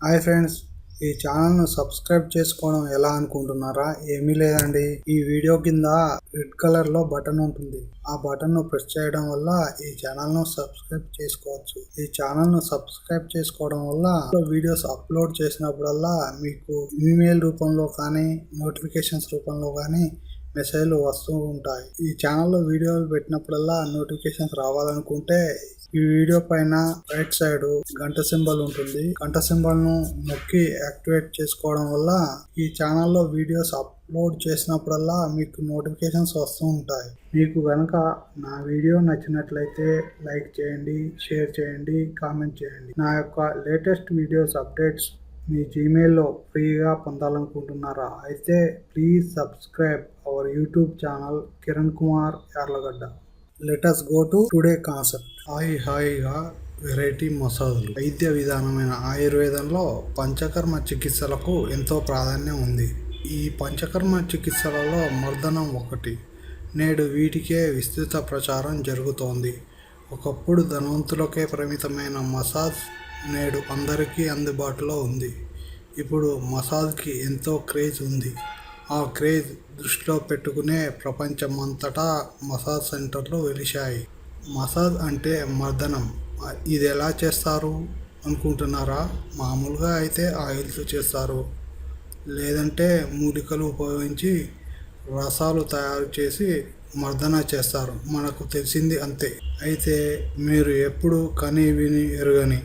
Hi friends ఈ ఛానల్ను subscribe చేసుకోవడం ఎలా అనుకుంటున్నారా? ఏమీ లేదండి. ఈ వీడియో కింద రెడ్ కలర్లో బటన్ ఉంటుంది. ఆ బటన్ను ప్రెస్ చేయడం వల్ల ఈ ఛానల్ను సబ్స్క్రైబ్ చేసుకోవచ్చు. ఈ ఛానల్ను సబ్స్క్రైబ్ చేసుకోవడం వల్ల వీడియోస్ అప్లోడ్ చేసినప్పుడల్లా మీకు ఈమెయిల్ రూపంలో కానీ నోటిఫికేషన్స్ రూపంలో కానీ మెసేజ్లు వస్తూ ఉంటాయి. ఈ ఛానల్లో వీడియోలు పెట్టినప్పుడల్లా నోటిఫికేషన్స్ రావాలనుకుంటే ఈ వీడియో పైన రైట్ సైడ్ గంట సింబల్ ఉంటుంది. గంట సింబల్ను నొక్కి యాక్టివేట్ చేసుకోవడం వల్ల ఈ ఛానల్లో వీడియోస్ అప్లోడ్ చేసినప్పుడల్లా మీకు నోటిఫికేషన్స్ వస్తూ ఉంటాయి. మీకు కనుక నా వీడియో నచ్చినట్లయితే లైక్ చేయండి షేర్ చేయండి కామెంట్ చేయండి. నా యొక్క లేటెస్ట్ వీడియోస్ అప్డేట్స్ మీ జీమెయిల్లో ఫ్రీగా పొందాలనుకుంటున్నారా? అయితే please subscribe our YouTube channel Kiran Kumar Yarlagadda. Let us go to today concept హాయి హాయిగా వెరైటీ మసాజులు. వైద్య విధానమైన ఆయుర్వేదంలో పంచకర్మ చికిత్సలకు ఎంతో ప్రాధాన్యం ఉంది. ఈ పంచకర్మ చికిత్సలలో మర్దనం ఒకటి. నేడు వీటికే విస్తృత ప్రచారం జరుగుతోంది. ఒకప్పుడు ధనవంతులకే పరిమితమైన మసాజ్ నేడు అందరికీ అందుబాటులో ఉంది. ఇప్పుడు మసాజ్కి ఎంతో క్రేజ్ ఉంది. ఆ క్రేజ్ దృష్టిలో పెట్టుకునే ప్రపంచమంతటా మసాజ్ సెంటర్లు వెలిశాయి. మసాజ్ అంటే మర్దనం. ఇది ఎలా చేస్తారు అనుకుంటున్నారా? మామూలుగా అయితే ఆయిల్స్ చేస్తారు. లేదంటే మూలికలు ఉపయోగించి రసాలు తయారు చేసి మర్దన చేస్తారు. మనకు తెలిసింది అంతే. అయితే మీరు ఎప్పుడు కని విని ఎరుగని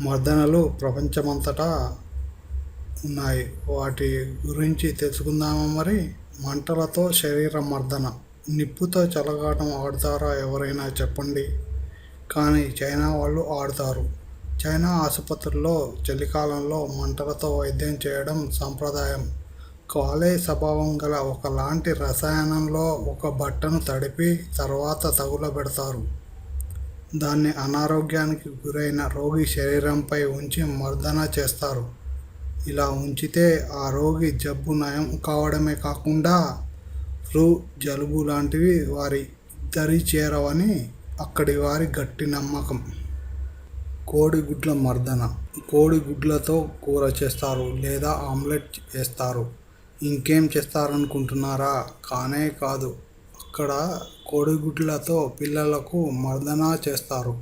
మర్దనలు ప్రపంచమంతటా ఉన్నాయి. వాటి గురించి తెలుసుకుందామా మరి? మంటలతో శరీర మర్దన. నిప్పుతో చెలగాటం ఆడతారా ఎవరైనా చెప్పండి. కానీ చైనా వాళ్ళు ఆడతారు. చైనా ఆసుపత్రుల్లో చలికాలంలో మంటలతో వైద్యం చేయడం సాంప్రదాయం. కాలే స్వభావం గల ఒకలాంటి రసాయనంలో ఒక బట్టను తడిపి తర్వాత తగులబెడతారు. దాన్ని అనారోగ్యానికి గురైన రోగి శరీరంపై ఉంచి మర్దన చేస్తారు. ఇలా ఉంచితే ఆ రోగి జబ్బు నయం కావడమే కాకుండా ఫ్లూ జలుబు లాంటివి వారి దరి చేరవని అక్కడి వారి గట్టి నమ్మకం. కోడిగుడ్ల మర్దన. కోడిగుడ్లతో కూర చేస్తారు లేదా ఆమ్లెట్ వేస్తారు. ఇంకేం చేస్తారనుకుంటున్నారా? కానే కాదు. ఇక్కడ కోడిగుడ్లతో పిల్లలకు మర్దన చేస్తారు.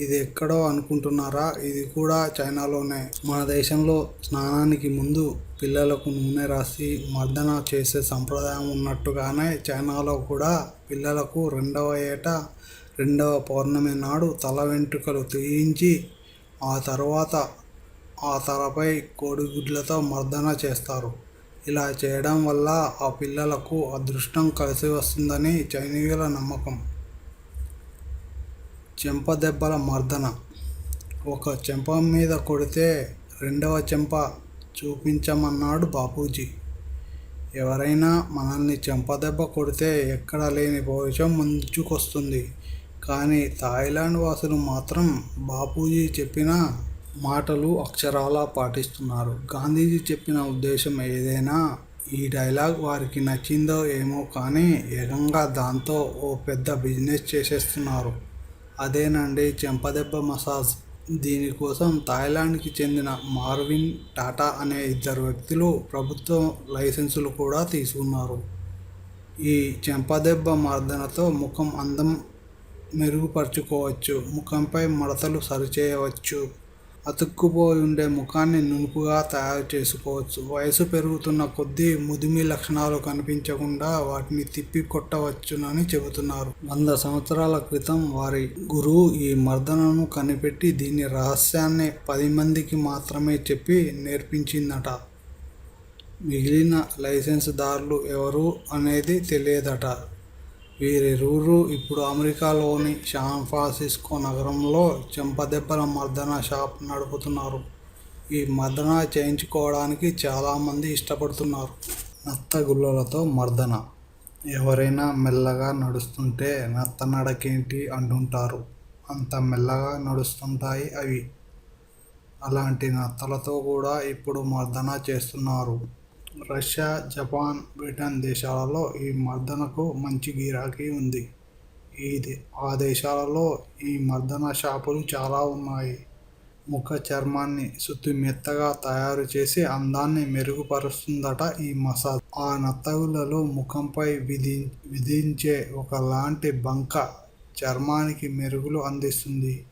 ఇది ఎక్కడో అనుకుంటున్నారా? ఇది కూడా చైనాలోనే. మన దేశంలో స్నానానికి ముందు పిల్లలకు నూనె రాసి మర్దన చేసే సంప్రదాయం ఉన్నట్టుగానే చైనాలో కూడా పిల్లలకు రెండవ ఏట రెండవ పౌర్ణమి నాడు తల వెంట్రుకలు తీయించి ఆ తర్వాత ఆ తలపై కోడిగుడ్లతో మర్దన చేస్తారు. ఇలా చేయడం వల్ల ఆ పిల్లలకు అదృష్టం కలిసి వస్తుందని చైనీయుల నమ్మకం. చెంపదెబ్బల మర్దన. ఒక చెంప మీద కొడితే రెండవ చెంప చూపించమన్నాడు బాపూజీ. ఎవరైనా మనల్ని చెంపదెబ్బ కొడితే ఎక్కడ లేని పౌరుషం ముంచుకొస్తుంది. కానీ థాయిలాండ్ వాసులు మాత్రం బాపూజీ చెప్పిన మాటలు అక్షరాలా పాటిస్తున్నారు. గాంధీజీ చెప్పిన ఉద్దేశం ఏదైనా ఈ డైలాగ్ వారికి నచ్చిందో ఏమో కానీ ఏకంగా దాంతో ఓ పెద్ద బిజినెస్ చేసేస్తున్నారు. అదేనండి చెంపదెబ్బ మసాజ్. దీనికోసం థాయిలాండ్కి చెందిన మార్విన్ టాటా అనే ఇద్దరు వ్యక్తులు ప్రభుత్వ లైసెన్సులు కూడా తీసుకున్నారు. ఈ చెంపదెబ్బ మర్దనతో ముఖం అందం మెరుగుపరుచుకోవచ్చు. ముఖంపై మడతలు సరిచేయవచ్చు. అతుక్కుపోయి ఉండే ముఖాన్ని నునుపుగా తయారు చేసుకోవచ్చు. వయసు పెరుగుతున్న కొద్దీ ముదిమి లక్షణాలు కనిపించకుండా వాటిని తిప్పి కొట్టవచ్చునని చెబుతున్నారు. వంద సంవత్సరాల క్రితం వారి గురువు ఈ మర్దనను కనిపెట్టి దీని రహస్యాన్ని పది మందికి మాత్రమే చెప్పి నేర్పించిందట. మిగిలిన లైసెన్స్దారులు ఎవరు అనేది తెలియదట. వీరిరువురు ఇప్పుడు అమెరికాలోని శాన్ ఫ్రాన్సిస్కో నగరంలో చెంపదెబ్బల మర్దన షాప్ నడుపుతున్నారు. ఈ మర్దన చేయించుకోవడానికి చాలామంది ఇష్టపడుతున్నారు. నత్తగుల్లలతో మర్దన. ఎవరైనా మెల్లగా నడుస్తుంటే నత్త నడకేంటి అంటుంటారు. అంత మెల్లగా నడుస్తుంటాయి అవి. అలాంటి నత్తలతో కూడా ఇప్పుడు మర్దన చేస్తున్నారు. రష్యా జపాన్ బ్రిటన్ దేశాలలో ఈ మర్దనకు మంచి గిరాకీ ఉంది. ఈ ఆ దేశాలలో ఈ మర్దన షాపులు చాలా ఉన్నాయి. ముఖ చర్మాన్ని శుద్ధి మెత్తగా తయారు చేసి అందాన్ని మెరుగుపరుస్తుందట ఈ మసాజ్. ఆ నత్తగులలో ముఖంపై విధి విధించే ఒకలాంటి బంక చర్మానికి మెరుగులు అందిస్తుంది.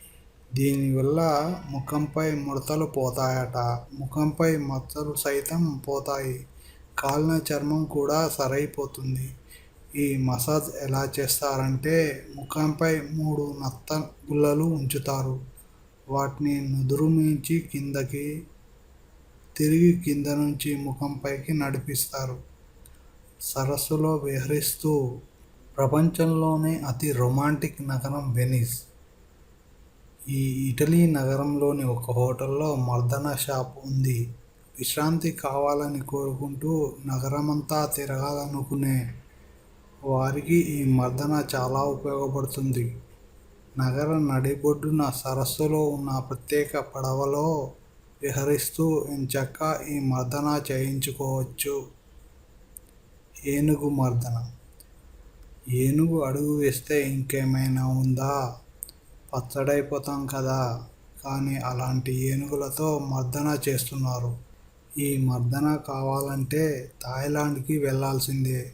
దీనివల్ల ముఖంపై ముడతలు పోతాయట. ముఖంపై మచ్చలు సైతం పోతాయి. కాలిన చర్మం కూడా సరైపోతుంది. ఈ మసాజ్ ఎలా చేస్తారంటే ముఖంపై మూడు నత్త గుల్లలు ఉంచుతారు. వాటిని నుదురు నుంచి కిందకి తిరిగి కింద నుంచి ముఖంపైకి నడిపిస్తారు. సరస్సులో విహరిస్తూ ప్రపంచంలోనే అతి రొమాంటిక్ నగరం వెనిస్. ఈ ఇటలీ నగరంలోని ఒక హోటల్లో మర్దన షాప్ ఉంది. విశ్రాంతి కావాలని కోరుకుంటూ నగరమంతా తిరగాలనుకునే వారికి ఈ మర్దన చాలా ఉపయోగపడుతుంది. నగర నడిబొడ్డున సరస్సులో ఉన్న ప్రత్యేక పడవలో విహరిస్తూ ఎంచక్క ఈ మర్దన చేయించుకోవచ్చు. ఏనుగు మర్దన. ఏనుగు అడుగు వేస్తే ఇంకేమైనా ఉందా? పచ్చడైపోతాం కదా. కానీ అలాంటి ఏనుగులతో మర్దన చేస్తున్నారు. ఈ మర్దన కావాలంటే థాయిలాండ్కి వెళ్ళాల్సిందే.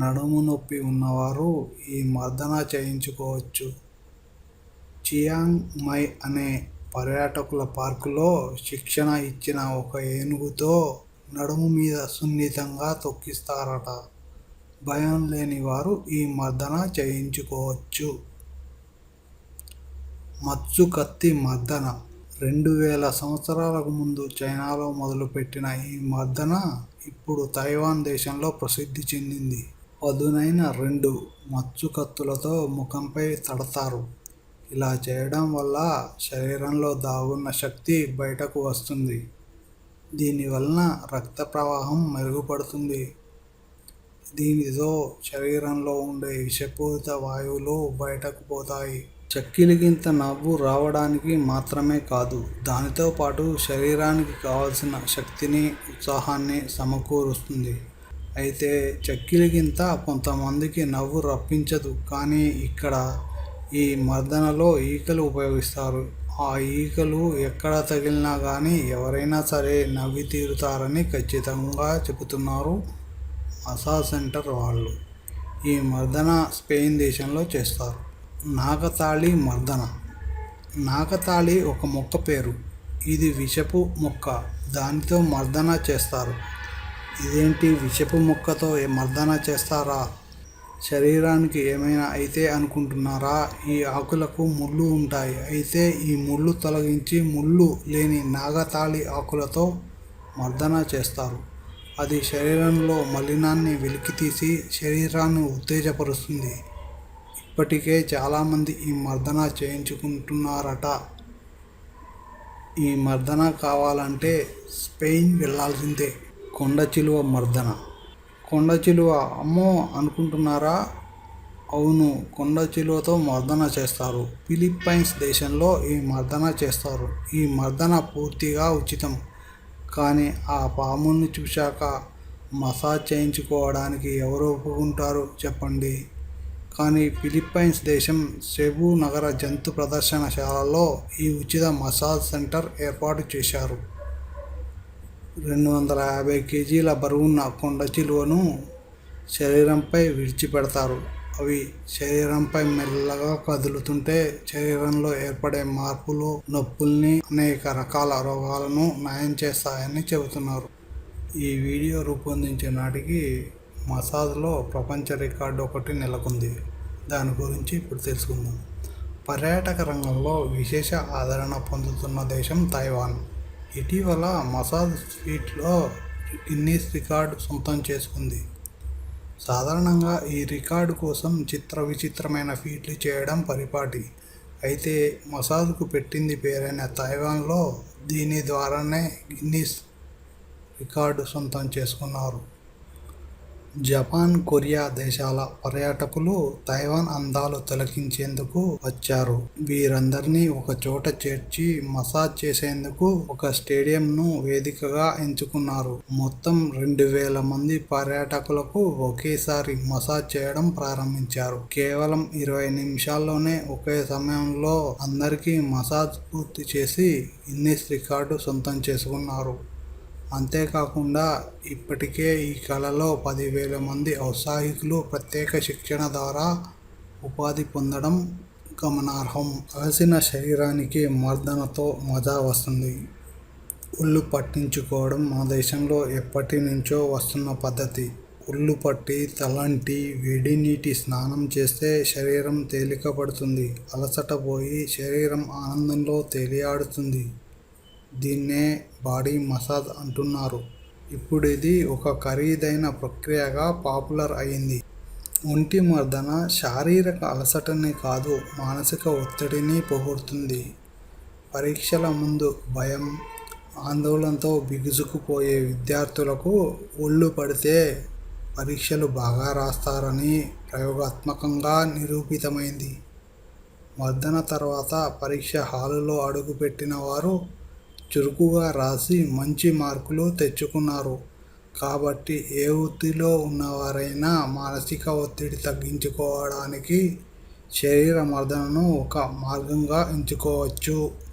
నడుము నొప్పి ఉన్నవారు ఈ మర్దన చేయించుకోవచ్చు. చియాంగ్ మై అనే పర్యాటకుల పార్కులో శిక్షణ ఇచ్చిన ఒక ఏనుగుతో నడుము మీద సున్నితంగా తొక్కిస్తారట. భయం లేని వారు ఈ మర్దన చేయించుకోవచ్చు. మత్సు కత్తి మర్దన రెండు వేల సంవత్సరాలకు ముందు చైనాలో మొదలుపెట్టిన ఈ మర్దన ఇప్పుడు తైవాన్ దేశంలో ప్రసిద్ధి చెందింది. పదునైన రెండు మచ్చు కత్తులతో ముఖంపై తడతారు. ఇలా చేయడం వల్ల శరీరంలో దాగున్న శక్తి బయటకు వస్తుంది. దీనివలన రక్త ప్రవాహం మెరుగుపడుతుంది. దీనితో శరీరంలో ఉండే విషపూరిత వాయువులు బయటకు పోతాయి. చక్కిలిగింత నవ్వు రావడానికి మాత్రమే కాదు దానితో పాటు శరీరానికి కావలసిన శక్తిని ఉత్సాహాన్ని సమకూరుస్తుంది. అయితే చక్కిలిగింత కొంతమందికి నవ్వు రప్పించదు కానీ ఇక్కడ ఈ మర్దనలో ఈకలు ఉపయోగిస్తారు. ఆ ఈకలు ఎక్కడ తగిలినా కానీ ఎవరైనా సరే నవ్వి తీరుతారని ఖచ్చితంగా చెబుతున్నారు మసాజ్ సెంటర్ వాళ్ళు. ఈ మర్దన స్పెయిన్ దేశంలో చేస్తారు. నాగతాళి మర్దన. నాగతాళి ఒక మొక్క పేరు. ఇది విషపు మొక్క. దానితో మర్దన చేస్తారు. ఇదేంటి విషపు మొక్కతో మర్దన చేస్తారా? శరీరానికి ఏమైనా అయితే అనుకుంటున్నారా? ఈ ఆకులకు ముళ్ళు ఉంటాయి. అయితే ఈ ముళ్ళు తొలగించి ముళ్ళు లేని నాగతాళి ఆకులతో మర్దన చేస్తారు. అది శరీరంలో మలినాన్ని వెలికితీసి శరీరాన్ని ఉత్తేజపరుస్తుంది. ఇప్పటికే చాలామంది ఈ మర్దన చేయించుకుంటున్నారట. ఈ మర్దన కావాలంటే స్పెయిన్ వెళ్ళాల్సిందే కొండ చిలువ మర్దన. కొండ చిలువ అమ్మో అనుకుంటున్నారా? అవును కొండ చిలువతో మర్దన చేస్తారు. ఫిలిప్పైన్స్ దేశంలో ఈ మర్దన చేస్తారు. ఈ మర్దన పూర్తిగా ఉచితం. కానీ ఆ పాముని చూశాక మసాజ్ చేయించుకోవడానికి ఎవరు ఒప్పుకుంటారు? చెప్పండి. కానీ ఫిలిప్పైన్స్ దేశం సెబు నగర జంతు ప్రదర్శనశాలలో ఈ ఉచిత మసాజ్ సెంటర్ ఏర్పాటు చేశారు. రెండు వందల యాభై కేజీల బరువున్న కొండ చిలువను శరీరంపై విడిచిపెడతారు. అవి శరీరంపై మెల్లగా కదులుతుంటే శరీరంలో ఏర్పడే మార్పులు నొప్పుల్ని అనేక రకాల రోగాలను నయం చేస్తాయని చెబుతున్నారు. ఈ వీడియో రూపొందించే నాటికి మసాజ్లో ప్రపంచ రికార్డు ఒకటి నెలకొంది. దాని గురించి ఇప్పుడు తెలుసుకుందాం. పర్యాటక రంగంలో విశేష ఆదరణ పొందుతున్న దేశం తైవాన్. ఇటీవల మసాజ్ ఫీట్లో గిన్నీస్ రికార్డు సొంతం చేసుకుంది. సాధారణంగా ఈ రికార్డు కోసం చిత్ర విచిత్రమైన ఫీట్లు చేయడం పరిపాటి. అయితే మసాజ్కు పెట్టింది పేరైన తైవాన్లో దీని ద్వారానే గిన్నీస్ రికార్డు సొంతం చేసుకున్నారు. జపాన్ కొరియా దేశాల పర్యాటకులు తైవాన్ అందాలు తొలగించేందుకు వచ్చారు. వీరందరినీ ఒక చోట చేర్చి మసాజ్ చేసేందుకు ఒక స్టేడియంను వేదికగా ఎంచుకున్నారు. మొత్తం రెండు వేల మంది పర్యాటకులకు ఒకేసారి మసాజ్ చేయడం ప్రారంభించారు. కేవలం ఇరవై నిమిషాల్లోనే ఒకే సమయంలో అందరికీ మసాజ్ పూర్తి చేసి ఇన్నిస్ రికార్డు సొంతం చేసుకున్నారు. అంతేకాకుండా ఇప్పటికే ఈ కళలో పదివేల మంది ఔత్సాహికులు ప్రత్యేక శిక్షణ ద్వారా ఉపాధి పొందడం గమనార్హం. అలసిన శరీరానికి మర్దనతో మజా వస్తుంది. ఉల్లు పట్టించుకోవడం మన దేశంలో ఎప్పటి నుంచో వస్తున్న పద్ధతి. ఉల్లు పట్టి తలంటి వేడి నీటి స్నానం చేస్తే శరీరం తేలిక పడుతుంది అలసట పోయి శరీరం ఆనందంలో తేలియాడుతుంది. దీన్నే బాడీ మసాజ్ అంటున్నారు. ఇప్పుడు ఇది ఒక ఖరీదైన ప్రక్రియగా పాపులర్ అయింది. ఒంటి మర్దన శారీరక అలసటనే కాదు మానసిక ఒత్తిడిని పోగొడుతుంది. పరీక్షల ముందు భయం ఆందోళనతో బిగుసుకుపోయే విద్యార్థులకు ఒళ్ళు పడితే పరీక్షలు బాగా రాస్తారని ప్రయోగాత్మకంగా నిరూపితమైంది. మర్దన తర్వాత పరీక్ష హాలులో అడుగుపెట్టిన వారు చురుకుగా రాసి మంచి మార్కులు తెచ్చుకున్నారు. కాబట్టి ఏ వృత్తిలో ఉన్నవారైనా మానసిక ఒత్తిడి తగ్గించుకోవడానికి శరీర మర్దనను ఒక మార్గంగా ఎంచుకోవచ్చు.